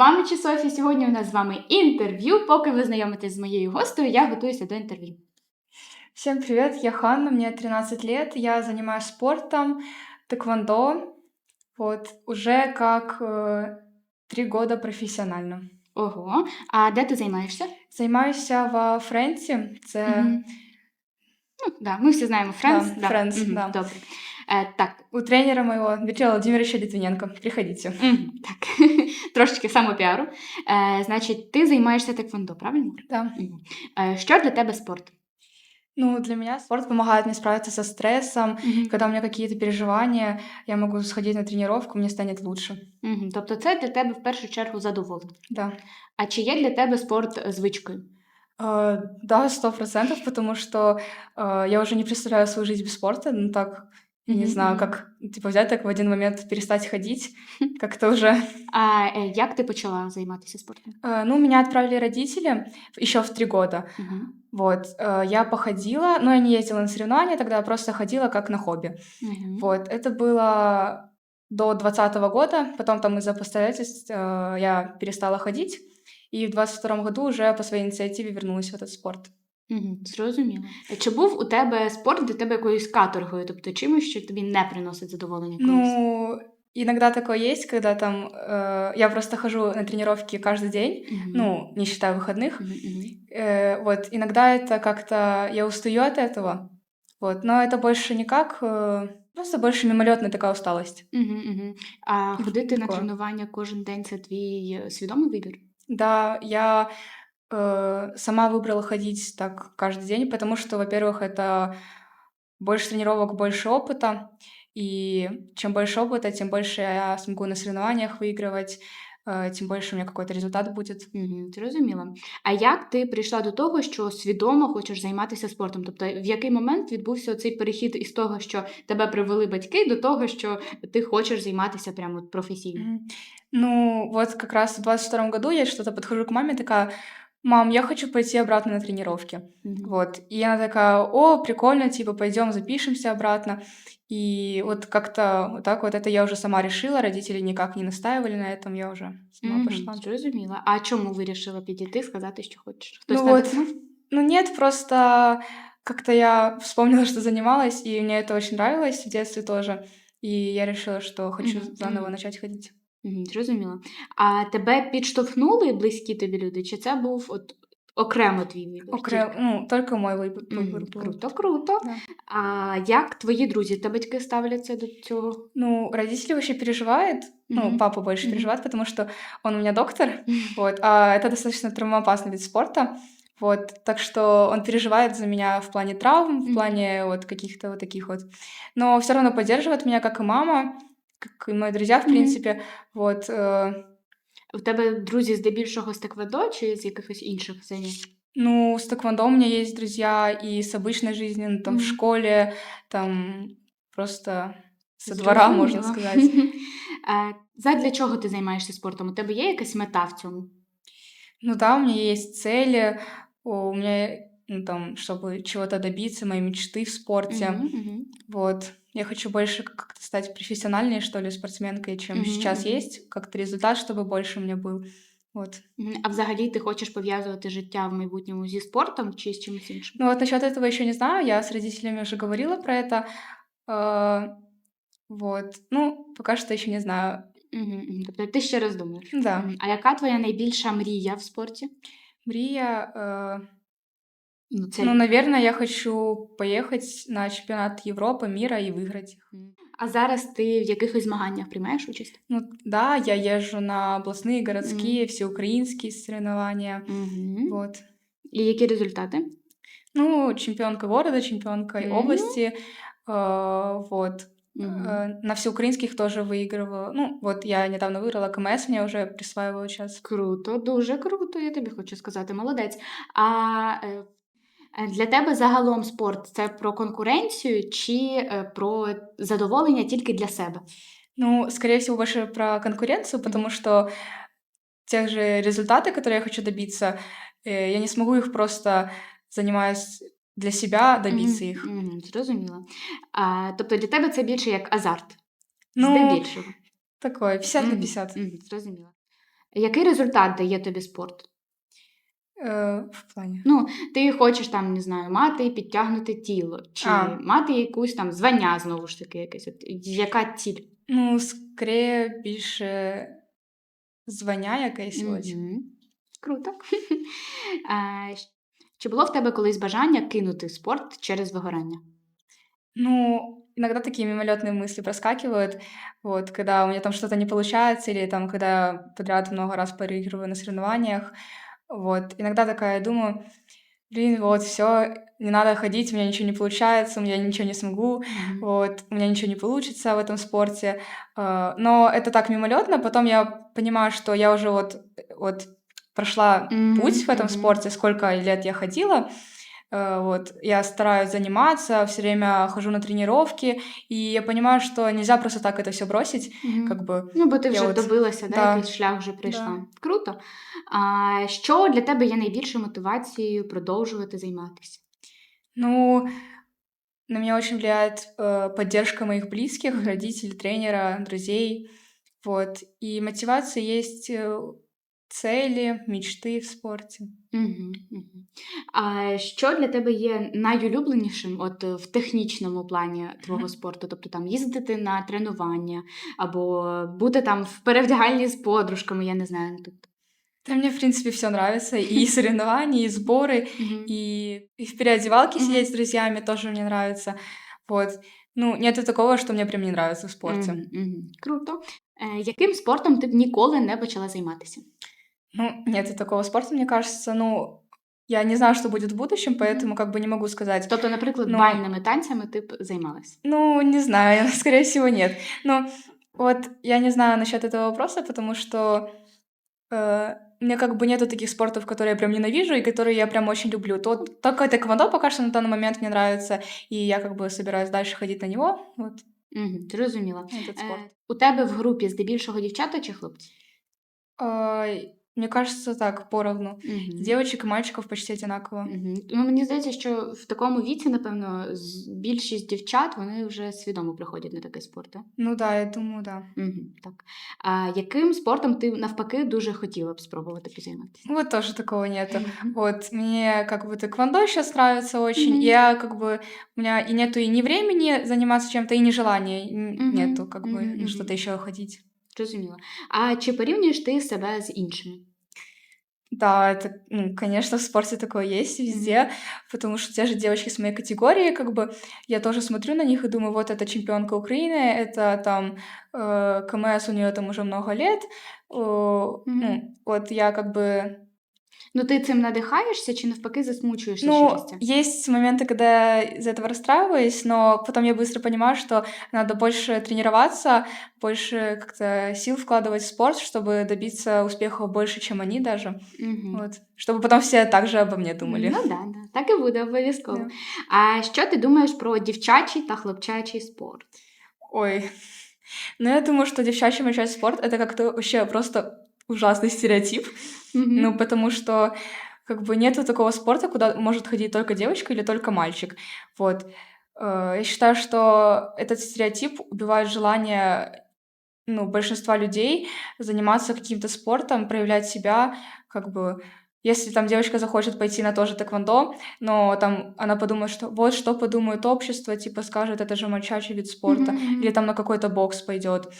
вами чи Софі. Сьогодні у нас з вами інтерв'ю. Поки ви знайомитесь з моєю гостею, я готуюся до інтерв'ю. Всем привет, я Ханна, мне 13 лет, я занимаюсь спортом, тэквондо, вот, уже как э, три года профессионально. Ого. А де ти займаєшся? Займаюся во Френці, це Мгм. Ну, да, ми всі знаємо Френс. Да, Friends, Мгм, да. Добре. Е, так, у тренера моего Дмитрия Владимировича Литвиненко. Приходите. так. трошечки самопіару. Е, значить, ти займаєшся теквондо, правильно? Да. Е, що для тебе спорт? Ну, для меня спорт помогает мне справиться со стрессом. Когда у меня какие-то переживания, я могу сходить на тренировку, мне станет лучше. Мгм. Тобто це для тебе в першу чергу задоволення. Да. А чи є для тебе спорт е, звичкою? Э, да, сто процентов, потому что э, я уже не представляю свою жизнь без спорта. Ну так, я не знаю, как типа взять так в один момент перестать ходить, как-то уже. А е, як ти почала займатися спортом? Э, ну, меня отправили родители еще в три года. Вот, э, я походила, но я не ездила на соревнования, тогда я просто ходила как на хобби. Вот, это было до двадцатого года, потом там из-за обстоятельств э, я перестала ходить, и в двадцать втором году уже по своей инициативе вернулась в этот спорт. Мгм, Зрозуміло. Е, Чи був у тебе спорт для тебе якоюсь каторгою, тобто чимось, що тобі не приносить задоволення колись? Ну, иногда такое есть, когда там э, я просто хожу на тренировки каждый день, Мгм. ну, не считая выходных. Мгм, мгм. Э, вот, иногда это как-то я устаю от этого, вот, но это больше никак, э, просто больше мимолетная такая усталость. Мгм, мгм. А Мгм, ходити на такое. тренування кожен день це твій е, свідомий вибір? Да, я э, сама выбрала ходить так каждый день, потому что, во-первых, это больше тренировок, больше опыта, и чем больше опыта, тем больше я смогу на соревнованиях выигрывать, э, тем больше у меня какой-то результат будет. Мгм, Зрозуміло. А як ти прийшла до того, що свідомо хочеш займатися спортом? Тобто, в який момент відбувся цей перехід із того, що тебе привели батьки, до того, що ти хочеш займатися прямо от професійно? Мгм. Ну, вот как раз в 22 году я что-то подхожу к маме, такая, мам, я хочу пойти обратно на тренировки. Мгм. Вот. И она такая, о, прикольно, типа, пойдем запишемся обратно. И вот как-то вот так вот это я уже сама решила, родители никак не настаивали на этом, я уже сама Мгм, пошла. Зрозуміло. А чому вирішила підійти, сказати, що хочеш? Хтось Ну вот. надихнув? Ну нет, просто как-то я вспомнила, что занималась, и мне это очень нравилось в детстве тоже. И я решила, что хочу Мгм, заново мгм. начать ходить. Мгм, Зрозуміло. А тебе підштовхнули близькі тобі люди, чи це був от окремо твій вибір? Окрем... тільки? Ну, только мой выбор, Мгм, выбор был. Круто, круто. Да. А як твої друзі та батьки ставляться до цього? Ну, родители вообще переживают, ну, Мгм. папа больше Мгм. переживает, потому что он у меня доктор, вот, а это достаточно травмоопасный вид спорта, вот, так что он переживает за меня в плане травм, в Мгм. плане вот каких-то вот таких вот, но все равно поддерживает меня, как и мама, как и мои друзья, в Мгм. принципе, вот, э, У тебе друзі здебільшого з теквондо чи з якихось інших занять? ну, с тэквондо у меня есть друзья и с обычной жизни, ну, там, в Мгм. школе, там, просто со двора, можно Зрозуміло. сказать. А задля чого ти займаєшся спортом? У тебе є якась мета в цьому? Ну да, у меня есть цели, о, у меня, ну, там, чтобы чего-то добиться, мои мечты в спорте. Мгм, мгм. Вот. Я хочу больше как-то стать профессиональнее, что ли, спортсменкой, чем Мгм, сейчас мгм. есть. Как-то результат, чтобы больше у меня был. Вот. Мгм. А взагалі ти хочеш пов'язувати життя в майбутньому зі спортом чи з чимось іншим? Ну вот насчет этого еще не знаю. Я с родителями уже говорила про это. А, вот. Ну, пока что еще не знаю. Мгм, мгм. Тобто ти ще роздумуєш. Да. Мгм. А яка твоя найбільша мрія в спорті? Мрия, э, Ну, це... ну, наверное, я хочу поехать на чемпионат Европы, мира и выиграть их. Мгм. А зараз ти в якихось змаганнях приймаєш участь? Ну да, я езжу на областные, городские, всеукраинские соревнования. Угу. Вот. І які результати? Ну, чемпионка города, чемпионка Мгм. области. э, вот. Мгм. Э, на всеукраинских тоже выигрывала. Ну, вот я недавно выиграла КМС, мне уже присваивают сейчас. Круто, дуже круто, я тобі хочу сказати, молодець. А е, е, для тебе загалом спорт це про конкуренцію чи е, про задоволення тільки для себе? Ну, скорее всего, больше про конкуренцию, потому что тех же результаты, которые я хочу добиться, э, я не смогу их просто, занимаясь для себя, добиться Мгм, их. мгм, Зрозуміло. А, тобто для тебе це більше як азарт. Ну, Здебільшого. такое, 50 на Мгм, 50. мгм, Зрозуміло. Який результат дає тобі спорт? Э, в плане. Ну, ти хочеш там, не знаю, мати підтягнуте тіло, чи А. мати якусь там звання знову ж таки, якесь. От, яка ціль? Ну, скорее більше звання якесь ось. Мгм. Круто. А, щ- Чи було в тебе колись бажання кинути спорт через вигорання? Ну, иногда такие мимолетные мысли проскакивают, вот, когда у меня там что-то не получается, или там, когда я подряд много раз проигрываю на соревнованиях, Вот, иногда такая думаю, блин, вот, все, не надо ходить, у меня ничего не получается, у меня ничего не смогу, Мгм. вот, у меня ничего не получится в этом спорте, А, но это так мимолетно, потом я понимаю, что я уже вот, вот прошла Мгм, путь в этом мгм. спорте, сколько лет я ходила, вот, я стараюсь заниматься, все время хожу на тренировки, и я понимаю, что нельзя просто так это все бросить, Мгм. как бы. Ну, бо ти я вже от- добилася, да, да. якийсь шлях вже пройшла. Да. Круто. А що для тебе є найбільшою мотивацією продовжувати займатися? Ну, на меня очень влияет э, поддержка моих близких, Мгм. родителей, тренера, друзей, вот. И мотивация есть э, цели, мечты в спорте. Угу, угу. А що для тебе є найулюбленішим от е, в технічному плані твого Мгм. спорту? Тобто там їздити на тренування або бути там в перевдягальні з подружками, я не знаю. ну, Тобто. Да мне, в принципе, все нравится. И соревнования, и сборы, Мгм. и, и в переодевалке Мгм. сидеть с друзьями тоже мне нравится. Вот. Ну, нету такого, что мне прям не нравится в спорте. Мгм, мгм. Круто. Е, яким спортом ти б ніколи не почала займатися? Ну, нету такого спорта, мне кажется. Ну, я не знаю, что будет в будущем, Мгм. поэтому как бы не могу сказать. Тобто, наприклад, Ну. бальними танцями ти б займалась? Ну, не знаю, скорее всего, нет. Но вот я не знаю насчет этого вопроса, потому что э, у меня как бы нету таких спортов, которые я прям ненавижу и которые я прям очень люблю. То, только тэквондо пока что на данный момент мне нравится, и я как бы собираюсь дальше ходить на него. Вот Угу, зрозуміла. этот спорт. Е, у тебе в групі здебільшого дівчата чи хлопці? А, мне кажется, так, поровну. Угу. Девочек и мальчиков почти одинаково. Мгм. Ну, мені здається, що в такому віці, напевно, з- більшість дівчат вони вже свідомо приходять на такий спорт. Так? Ну да, я думаю, да. Угу, так. А яким спортом ти навпаки дуже хотіла б спробувати позайматися? Вот тоже такого нету. Мгм. Вот, мне как бы тэквондо сейчас нравится очень. Мгм. Я как бы, у меня и нету и ни времени заниматься чем-то, и ни желания н- Мгм. нету, как бы, Мгм, на что-то мгм. еще ходить. Зрозуміло. А чи порівнюєш ти себе з іншими? Да, это, ну, конечно, в спорте такое есть везде, потому что те же девочки с моей категории, как бы, я тоже смотрю на них и думаю, вот это чемпионка Украины, это там э, КМС, у нее там уже много лет, О, Мгм. ну, вот я как бы Ну, ти цим надихаєшся чи навпаки засмучуєшся через Ну, це? есть моменты, когда я из-за этого расстраиваюсь, но потом я быстро понимаю, что надо больше тренироваться, больше как-то сил вкладывать в спорт, чтобы добиться успехов больше, чем они даже. Угу. Вот. Чтобы потом все также обо мне думали. Ну да, да, так і буде обов'язково. Да. А що ти думаєш про дівчачий та хлопчачий спорт? Ой. Ну, я думаю, что девчачий мальчачий спорт — это как-то вообще просто ужасный стереотип. Мгм. Ну, потому что как бы нету такого спорта, куда может ходить только девочка или только мальчик. Вот. Э, Я считаю, что этот стереотип убивает желание ну, большинства людей заниматься каким-то спортом, проявлять себя, как бы если там девочка захочет пойти на то же тэквондо, но там она подумает, что вот что подумает общество, типа скажет, это же мальчачий вид спорта, мгм. или там на какой-то бокс пойдет.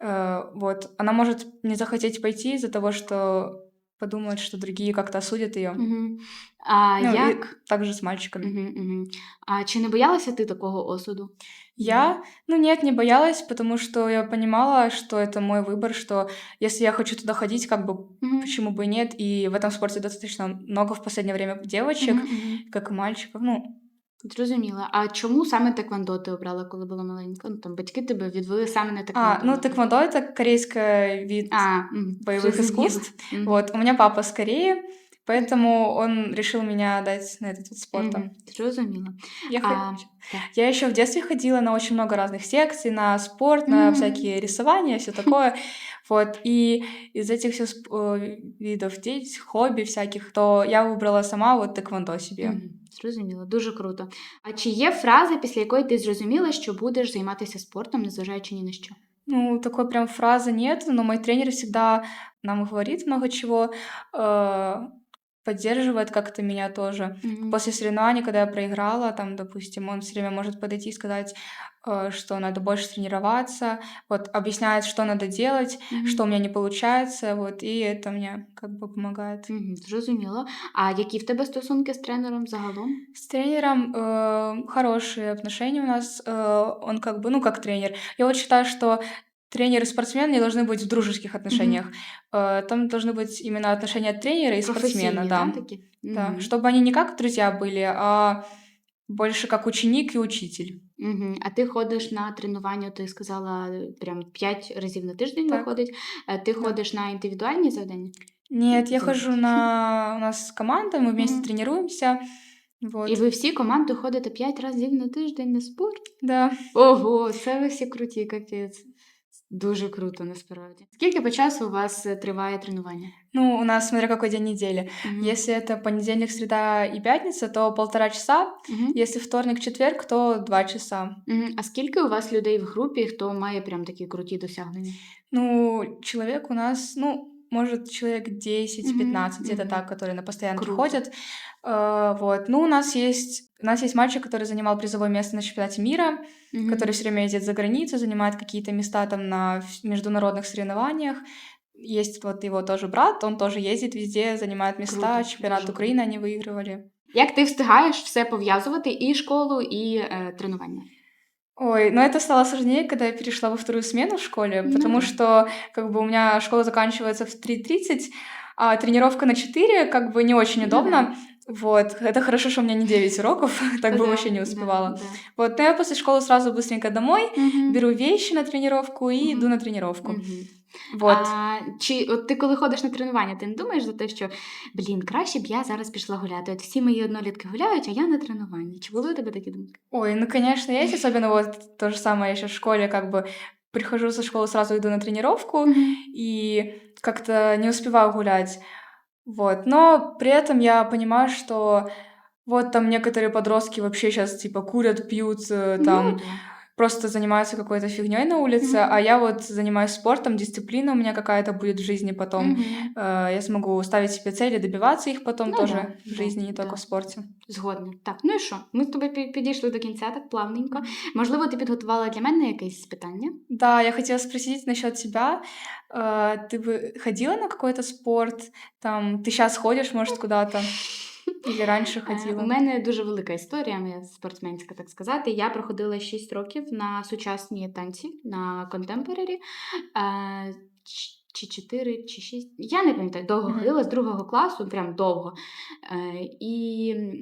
Э, Вот. Она может не захотеть пойти из-за того, что подумает, что другие как-то осудят ее. Мгм. А Ну, як? также с мальчиками. Мгм, мгм. А чи не боялася ти такого осуду? Я, ну нет, не боялась, потому что я понимала, что это мой выбор, что если я хочу туда ходить, как бы Мгм. почему бы и нет. И в этом спорте достаточно много в последнее время девочек, Мгм, мгм. как и мальчиков. Ну, Зрозуміла. А чому саме теквондо ти обрала, коли була маленька? Ну там батьки тебе відвели саме на а, теквондо. ну тэквондо — это корейский вид А, мгм, боевых зрозуміла. искусств. Мгм. Вот, у меня папа с Кореи, поэтому он решил меня дать на этот вид спорта. Мгм, Зрозуміла. Я, А, хо- так. я еще в детстве ходила на очень много разных секций, на спорт, на Мгм. всякие рисования, все такое. Вот, и из этих всех сп- э, видов деть, хобби всяких, то я выбрала сама вот тэквондо себе. Мгм, Зрозуміло, дуже круто. А чи є фраза, після якої ти зрозуміла, що будеш займатися спортом, незважаючи ні на що? Ну, такой прям фразы нет, но мой тренер всегда нам говорит много чего, э, поддерживает как-то меня тоже. Мгм. После соревнований, когда я проиграла, там, допустим, он все время может подойти и сказать, э, что надо больше тренироваться, вот, объясняет, что надо делать, Мгм. что у меня не получается, вот, и это мне как бы помогает. Мгм, зрозуміло. А які в тебе стосунки з тренером загалом? С тренером, э, хорошие отношения у нас. Э, он как бы, ну, как тренер. Я вот считаю, что тренер и спортсмен не должны быть в дружеских отношениях. Мгм. Э, там должны быть именно отношения тренера и спортсмена, Професійні, да, да. такі? Да, Мгм. чтобы они не как друзья были, а больше как ученик и учитель. Мгм. А ти ходиш на тренування, ти сказала, е, прям 5 разів на тиждень Так. виходить. Е, Ти Да. ходиш на індивідуальні завдання? Нет, я Мгм. хожу на... У нас команда, мы вместе Мгм. тренируемся. І Вот, ви всі команду ходите 5 разів на тиждень на спорт? да. Ого, це ви всі круті, капець. Дуже круто, насправді. Скільки по часу у вас е, триває тренування? Ну, у нас смотря какой день недели. Мгм. Если это понедельник, среда и пятница, то полтора часа. Мгм. Если вторник, четверг, то два часа. Мгм. А скільки у вас людей в групі, хто має прям такі круті досягнення? Ну, человек у нас, ну, может, человек 10-15, Мгм, где-то мгм. так, которые на постоянке Круто. ходят. Э, вот. Ну, у нас есть у нас есть мальчик, который занимал призовое место на чемпионате мира, Мгм. который все время ездит за границу, занимает какие-то места там на вс- международных соревнованиях. Есть вот его тоже брат, он тоже ездит везде, занимает места, Круто, чемпионат дуже Украины они выигрывали. Як ти встигаєш все пов'язувати і школу, і е, тренування? Ой, но это стало сложнее, когда я перешла во вторую смену в школе, Ну потому да. что как бы у меня школа заканчивается в 3.30, а тренировка на 4 как бы не очень Ну да. удобно. Вот, это хорошо, что у меня не 9 уроков, так бы Да, вообще не да, успевала. да. Вот, но я после школы сразу быстренько домой, Мгм. беру вещи на тренировку и Мгм. иду на тренировку. Мгм. Вот. А, чи от ти коли ходиш на тренування, ти не думаєш за те, що блін, краще б я зараз пішла гуляти. От всі мої однолітки гуляють, а я на тренуванні. Чи були у тебе такі думки? Ой, ну, конечно, есть, особенно вот то же самое, я сейчас в школе как бы прихожу со школы, сразу иду на тренировку, и как-то не успеваю гулять. Вот. Но при этом я понимаю, что вот там некоторые подростки вообще сейчас типа курят, пьют, э, там Ну, да. просто занимаются какой-то фигней на улице, Мгм. а я вот занимаюсь спортом, дисциплина у меня какая-то будет в жизни потом. Мгм. Э, Я смогу ставить себе цели, добиваться их потом Ну тоже да, в да, жизни, не да. только в спорте. Згодна. Так, ну і що? Ми з тобою пі- підійшли до кінця так плавненько. Можливо, ти підготувала для мене якесь питання? Да, я хотела спросить насчет тебя. Э, Ты бы ходила на какой-то спорт? Там, ты сейчас ходишь, может, куда-то? Или раніше хотіла? У мене дуже велика історія, спортсменська, так сказати. Я проходила 6 років на сучасні танці на контемпорарі. Е, Чи 4, чи 6. Я не пам'ятаю, довго ходила з другого класу, прям довго. І м,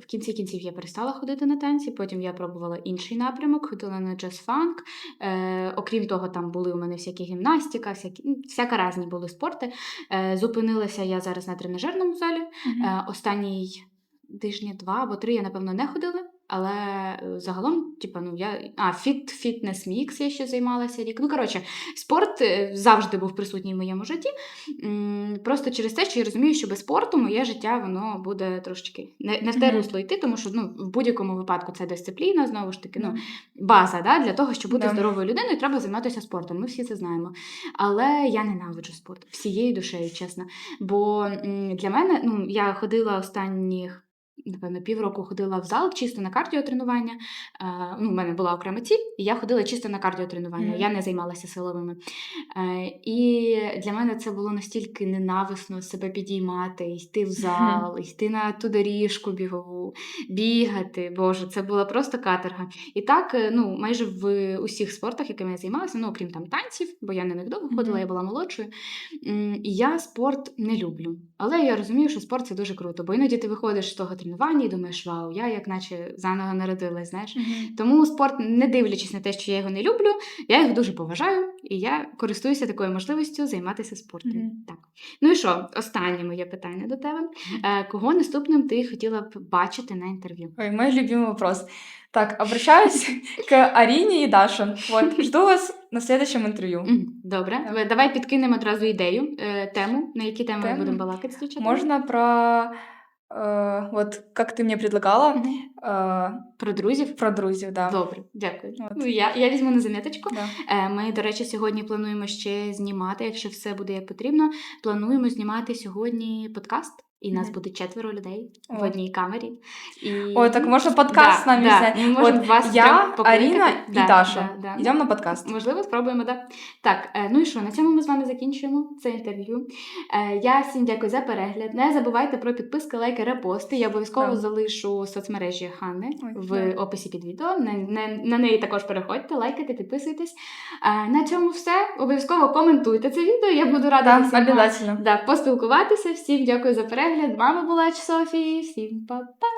в кінці кінців я перестала ходити на танці, потім я пробувала інший напрямок, ходила на джаз-фанк. Е, окрім того, там були у мене всякі гімнастика, всякі, ну, всяка різні були спорти. Е, зупинилася я зараз на тренажерному залі. Мгм. Е, останній тижні два або три я, напевно, не ходила. Але е, загалом, типа, ну я. А, фіт, фітнес мікс я ще займалася рік. Ну, коротше, спорт е, завжди був присутній в моєму житті. Просто через те, що я розумію, що без спорту моє життя воно буде трошечки не, не в те русло йти, тому що ну, в будь-якому випадку це дисципліна, знову ж таки, ну, база да, для того, щоб бути Да. здоровою людиною, треба займатися спортом. Ми всі це знаємо. Але я ненавиджу спорт всією душею, чесно. Бо для мене, ну, я ходила останніх. Напевно, півроку ходила в зал чисто на кардіотренування. Е, ну, в мене була окрема ціль, і я ходила чисто на кардіотренування. Мгм. Я не займалася силовими. Е, і для мене це було настільки ненависно себе підіймати, йти в зал, йти на ту доріжку бігову, бігати. Боже, це була просто каторга. І так, е, ну, майже в усіх спортах, якими я займалася, ну, окрім там танців, бо я на них довго ходила, Мгм. я була молодшою. І я спорт не люблю. Але я розумію, що спорт це дуже круто, бо іноді ти виходиш з того тренування і думаєш, вау, я як наче заново народилась, знаєш. Мгм. Тому спорт, не дивлячись на те, що я його не люблю, я їх дуже поважаю, і я користуюся такою можливістю займатися спортом. Мгм. Так. Ну і що, останнє моє питання до тебе. Е, кого наступним ти хотіла б бачити на інтерв'ю? Ой, мой любимый вопрос. Так, обращаюсь к Арине и Даше. Вот, жду вас на следующем интервью. Мгм, Добре, Так. Ви- давай підкинемо одразу ідею, е, тему, на які теми ми Тему? будемо балакати з дівчатами. Можно про Э, вот как ты мне предлагала, Мгм. э, Про друзів? про друзів, да. Добре, дякую. От. Ну, я, я візьму на заміточку. Да. Е, Ми, до речі, сьогодні плануємо ще знімати, якщо все буде як потрібно. Плануємо знімати сьогодні подкаст, і нас буде четверо людей в одній камері. І... Ой, так можно подкаст с нами снять? Ми можемо Вот вас я, трьох Да, и Даша. да, да. Идем на подкаст. Можливо, спробуємо, да. Так, е, ну і що, на цьому ми з вами закінчуємо це інтерв'ю. Е, Я всім дякую за перегляд. Не забувайте про підписки, лайки, репости. Я обов'язково Да. залишу соцмережі Ханни Ой, в да. описі під відео. На, на, на неї також переходьте, лайкайте, підписуйтесь. Е, На цьому все. Обов'язково коментуйте це відео. Я буду рада Да, зі всіма, да, поспілкуватися. Всім дякую за перегляд. З Мама була Софії. Всім па-па!